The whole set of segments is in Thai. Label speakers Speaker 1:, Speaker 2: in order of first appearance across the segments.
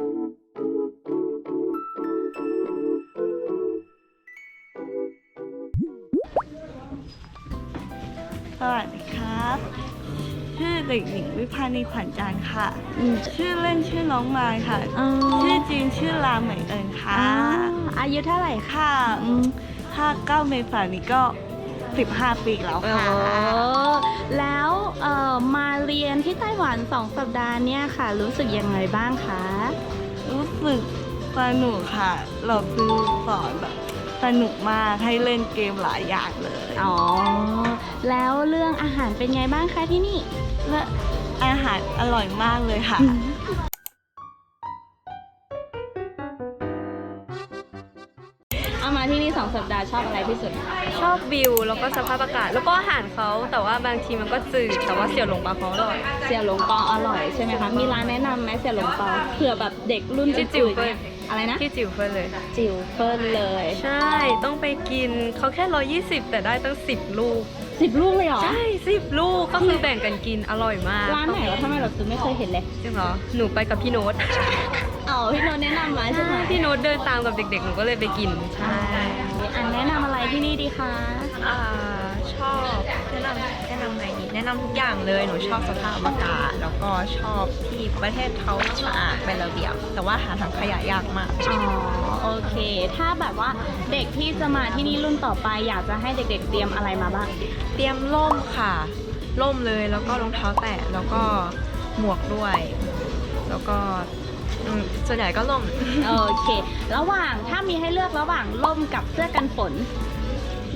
Speaker 1: สวัสดีครับ ชื่อเด็กหญิงวิพานีขวัญจันทร์ค่ะชื่อเล่นชื่อน้องมายค่ะ
Speaker 2: อ๋อ
Speaker 1: ชื่อจริงชื่อลาเหมยเอิญค่ะ
Speaker 2: อ่าอายุเท่าไหร่คะ
Speaker 1: ค่ะอืมถ้าเก้าเมษายนนี้ก็ 15 ปีแล้ว
Speaker 2: โอ้
Speaker 1: ค่ะ
Speaker 2: แล้วเอ่อมาเรียนที่ไต้หวันสองสัปดาห์เนี่ยค่ะ รู้สึกยังไงบ้างคะ
Speaker 1: รู้สึกสนุกค่ะ เราคือสอนแบบสนุกมากให้เล่นเกมหลายอย่างเลย
Speaker 2: อ๋อ แล้วเรื่องอาหารเป็นไงบ้างคะที่นี่
Speaker 1: และอาหารอร่อยมากเลยค่ะ
Speaker 2: เอามาที่นี่สองสัปดาห์ชอบอะไรที่สุด
Speaker 3: ชอบวิวแล้วก็สภาพอากาศ แล้วก็อาหารเขาแต่ว่าบางทีมันก็จืดแต่ว่าเสี่ยวหลงปลาเขาอร่อย
Speaker 2: เสี่ยวหลงปออร่อยใช่ไหมคะ มีร้านแนะนำไหมเสี่ยวหลงปอเผื่อแบบเด็กรุ่น
Speaker 3: ที่จิ๋
Speaker 2: จิ๋
Speaker 3: ว
Speaker 2: วๆเนี่ยอะไรนะ
Speaker 3: ที่จิ๋วเฟิร์นเลย
Speaker 2: จิ๋วเฟิร์นเลย
Speaker 3: ใช่ต้องไปกินเขาแค่ร้อยี่สิบแต่ได้ตั้งสิบลูก
Speaker 2: สิบลูกเลยเหรอ
Speaker 3: ใช่สิบลูกก็คือแบ่งกันกินอร่อยมาก
Speaker 2: ร้านไหนวะทำไมเราซื้อไม่เคยเห็นเลย
Speaker 3: จริงเหรอหนูไปกับพี่โน้ต
Speaker 2: อ๋อพี่โนนแนะนำมาใช่ไหม
Speaker 3: พี่โน้ตเดินตามกับเด็กๆหนูก็เลยไปกินใช่
Speaker 2: อันแนะนำอะไรที่นี่ดีคะ
Speaker 4: อ่าชอบแนะนำแนะนำอะไรดีแนะนำทุกอย่างเลยหนูชอบสภาพอากาศแล้วก็ชอบที่ประเทศเขาสะอาดเป็นระเบียบ แต่ว่าหาถังขยะยากมาก
Speaker 2: อ๋อโอเค ถ้าแบบว่าเด็กที่จะมาที่นี่รุ่นต่อไป อยากจะให้เด็ก ๆ เตรียมอะไรมาบ้าง
Speaker 4: เตรียมร่มค่ะร่มเลยแล้วก็รองเท้าแตะแล้วก็หมวกด้วย แล้วก็ อืมส่วนใหญ่ก็ร่ม
Speaker 2: โอเค ระหว่างถ้ามีให้เลือกระหว่างร่มกับเสื้อกันฝน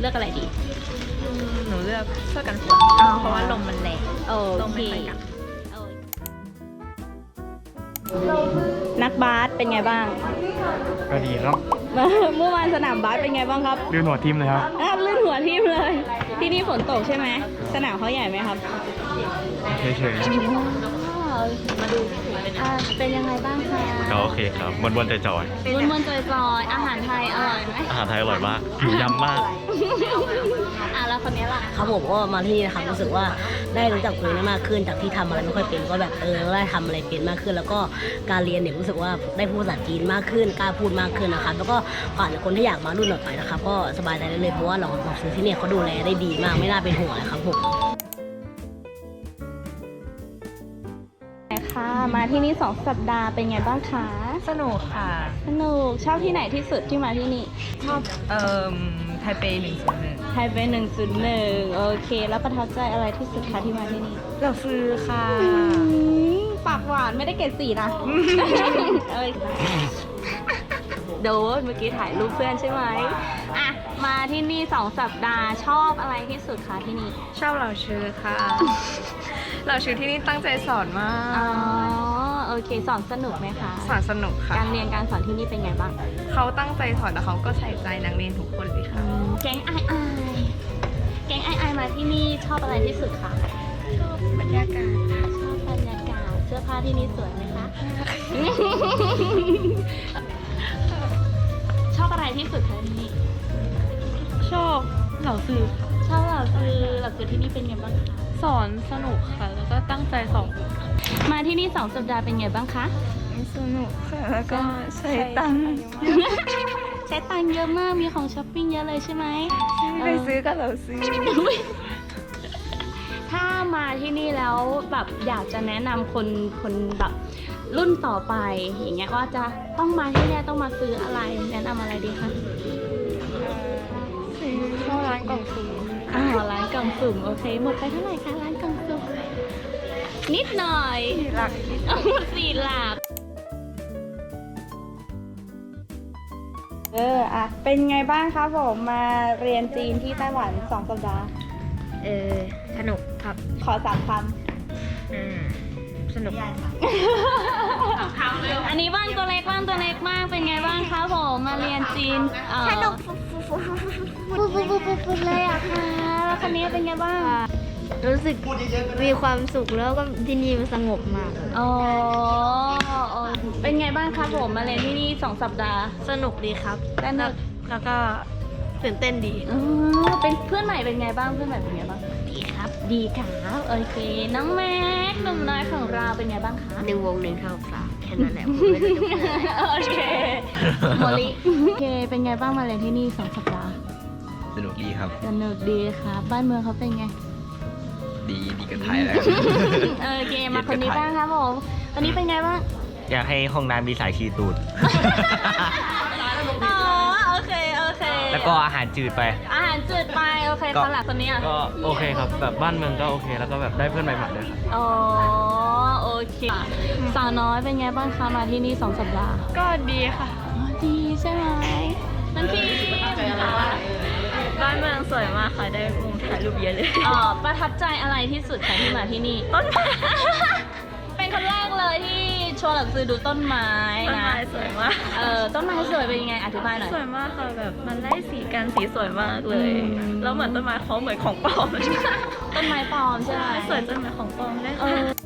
Speaker 2: เลือกอะไรดี
Speaker 4: อืมหนูเลือกเสื้อกันฝน
Speaker 2: อ๋อ
Speaker 4: เพราะว่าลมมันแรง
Speaker 2: โอ
Speaker 4: ร่ม
Speaker 2: เค
Speaker 4: ไม่ค่อยกัน
Speaker 2: นักบาสเป็นไงบ้าง
Speaker 5: ก็ดีครับ
Speaker 2: เมื่อวานสนามบาสเป็นไงบ้างครับ
Speaker 5: เรื่องหัวทีมเลยครับ
Speaker 2: อะลื่นหัวทิ่มเลย ที่นี่ฝนตกใช่ไหม สนามเขาใหญ่ไหมครับ
Speaker 5: เฉย
Speaker 2: มาดูอ่าเป็นยังไงบ้างคะ
Speaker 6: ๆก็โอเคครับบนบนๆจอย
Speaker 2: มวนมวนๆจอยๆอาหารไทยอร่อยไหม
Speaker 6: ๆอาหารไทยอร่อยมากหิวยำมาก
Speaker 2: อะแล้วคนนี้ล่ะ
Speaker 7: ครับผมก็มาที่นี่นะครับรู้สึกว่าได้รู้จักตัวเองได้มากขึ้นจากที่ทำอะไรไม่ค่อยเป็นก็แบบเออได้ทำอะไรเป็นมากขึ้น แล้วก็การเรียนเนี่ยรู้สึกว่าได้พูดภาษาจีนมากขึ้นกล้าพูดมากขึ้นนะครับแล้วก็ผ่านคนที่อยากมารุ่นต่อไปนะครับก็สบายใจได้เลยเพราะว่าเราเราซื้อที่เนี่ยเขาดูแลได้ดีมากไม่น่าเป็นห่วงเลยครับผม
Speaker 2: ค่ะ มาที่นี่สองสัปดาห์เป็นไงบ้างคะ
Speaker 4: สนุกค่ะ
Speaker 2: สนุกชอบที่ไหนที่สุดที่มาที่นี่
Speaker 4: ชอบเอ่อไทเปหนึ่งศูนย์หนึ่ง
Speaker 2: ไทยเป็นหนึ่งศูนย์หนึ่งโอเค แล้วประทับใจอะไรที่สุดคะที่มาที่นี่
Speaker 4: เราซื้อค่ะ
Speaker 2: อืมปากหวานไม่ได้เกรดสีนะเอ้ยโดนเมื่อกี้ถ่ายรูปเพื่อนใช่ไหมอะมาที่นี่สองสัปดาห์ชอบอะไรที่สุดคะที่นี่
Speaker 4: ชอบเราชื่อค่ะ เราชื่อที่นี่ตั้งใจสอนมา
Speaker 2: อ๋อก โอเค สอนสนุกไหมคะ
Speaker 4: สอนสนุกค่ะ
Speaker 2: การเรียนการสอนที่นี่เป็นไงบ้าง
Speaker 4: เขาตั้งใจสอนแต่เขาก็ใส่ใจนักเรียนทุกคนเลยค่ะ
Speaker 2: แก๊งไอไอแก๊งไอไอมาที่นี่ชอบอะไรที่สุดคะ
Speaker 4: บรรยากาศ
Speaker 2: ชอบบรรยากาศ เสื้อผ้าที่นี่สวยไหมคะ ชอบอะไรที่สุดคะที่นี่
Speaker 3: ชอบ เหล่าซื้อ
Speaker 2: ชอบเหล่าซื้อเหล่าซื้อที่นี่เป็นไงบ้างคะ
Speaker 3: สอนสนุกค่ะ แล้วก็ตั้งใจสอน
Speaker 2: มาที่นี่สองสัปดาห์เป็นไงบ้างคะ
Speaker 1: สนุกค่ะแล้วก็ใช้ตังค์
Speaker 2: ใช้ตังค์เยอะมากมีของช้อปปิ้งเยอะเลยใช่ไหม
Speaker 1: ไปซื้อก็เราซื้อ
Speaker 2: ถ้ามาที่นี่แล้วแบบอยากจะแนะนำคนคนแบบรุ่นต่อไปอย่างเงี้ยว่าจะต้องมาที่เนี่ยต้องมาซื้ออะไรแนะนำอะไรดีคะ
Speaker 1: ซื้อเข้า ร้านกล่องสุ่ม
Speaker 2: อ๋อร้านกล่องสุ่มโอเคหมดไปเท่าไหร่คะร้านกล่องสุ่มนิดหน่อย
Speaker 1: หลัก
Speaker 2: เอาสี่หลัก
Speaker 8: เอออะเป็นไงบ้างครับผมมาเรียนจีนที่ไต้หวันสองสัปดาห์
Speaker 4: เออสนุกครับ
Speaker 8: ขอสามค
Speaker 4: อืม สนุก
Speaker 2: อันนี้บ้านตัวเล็กบ้านตัวเล็กมากเป็นไงบ้างคะผมมาเรียนจีนสนุกฟุดฟุดฟุดฟุดฟุดเลยอะค่ะแล้วคันนี้เป็นไงบ้าง
Speaker 3: รู้สึกมีความสุขแล้วก็ที่นี่มันสงบมาก
Speaker 2: อ๋ออ๋อเป็นไงบ้างครับผมมาเรียนที่นี่สองสัปดาห์
Speaker 3: สนุกดีครับ
Speaker 2: สนุก
Speaker 3: แล้วก็ตื่นเต้นดี
Speaker 2: อ๋อเป็นเพื่อนใหม่เป็นไงบ้างเพื่อนใหม่เป็นไงบ้าง ดีครับดีครับโอเค น้องแม็กซ์หนุ่มน้อยของเราเป็นไงบ้างคะ
Speaker 3: หนึ่งวงหนึ่งเท่าสาม
Speaker 7: แค่นั้นแหละผมไม่รู้จะพูดอะไร
Speaker 2: โอเคโมลิโอเคเป็นไงบ้างมาเรียนที่นี่สองสัปดาห์
Speaker 9: สนุกดีครับ
Speaker 2: สนุกดีครับบ้านเมืองเขาเป็นไง
Speaker 9: ดีดีกับไทยแล้ว
Speaker 2: โอเคมาคนนี้บ้างครับผมคนนี้เป็นไงบ้าง
Speaker 6: อยากให้ห้องน้ำมีสายชีตูด
Speaker 2: อ๋อโอเคโอเค
Speaker 6: แล้วก็อาหารจืดไป
Speaker 2: อาหารจืดไปโอเค
Speaker 6: ก็
Speaker 2: คนหลักคนนี้อะ
Speaker 5: ก็โอเคครับ แบบบ้านเมืองก็โอเค แล้วก็แบบได้เพื่อนใหม่ๆด้วยครับ
Speaker 2: อ๋อโอเคสาวน้อยเป็นไงบ้างคะมาที่นี่สองสัปดาห์
Speaker 3: ก็ดีค่ะ
Speaker 2: อ๋อดีใช่ไหมนั่นพี่
Speaker 3: บ้านเมืองสวยมากค่ะ ได้มุมถ่ายรูปเยอะเลย
Speaker 2: อ๋อประทับใจอะไรที่สุดคะที่มาที่นี่
Speaker 3: ต้นไม้
Speaker 2: เป็นคนแรกเลยที่ชวนหลังซื้อดูต้นไม้
Speaker 3: ต้น
Speaker 2: นะ
Speaker 3: ไม้สวยมาก
Speaker 2: เออต้นไม้สวยเป็นยังไงอธิบายหน่อย
Speaker 3: สวยมากค่ะแบบมันไล่สีกันสีสวยมากเลย
Speaker 2: อืม
Speaker 3: แล้วเหมือนต้นไม้เขาเหมือนของปลอม
Speaker 2: ต้นไม้ปลอมใช่ไหม
Speaker 3: สวยจนเหมือนของปลอมเลย
Speaker 2: เอ
Speaker 3: ค่ะ
Speaker 2: อ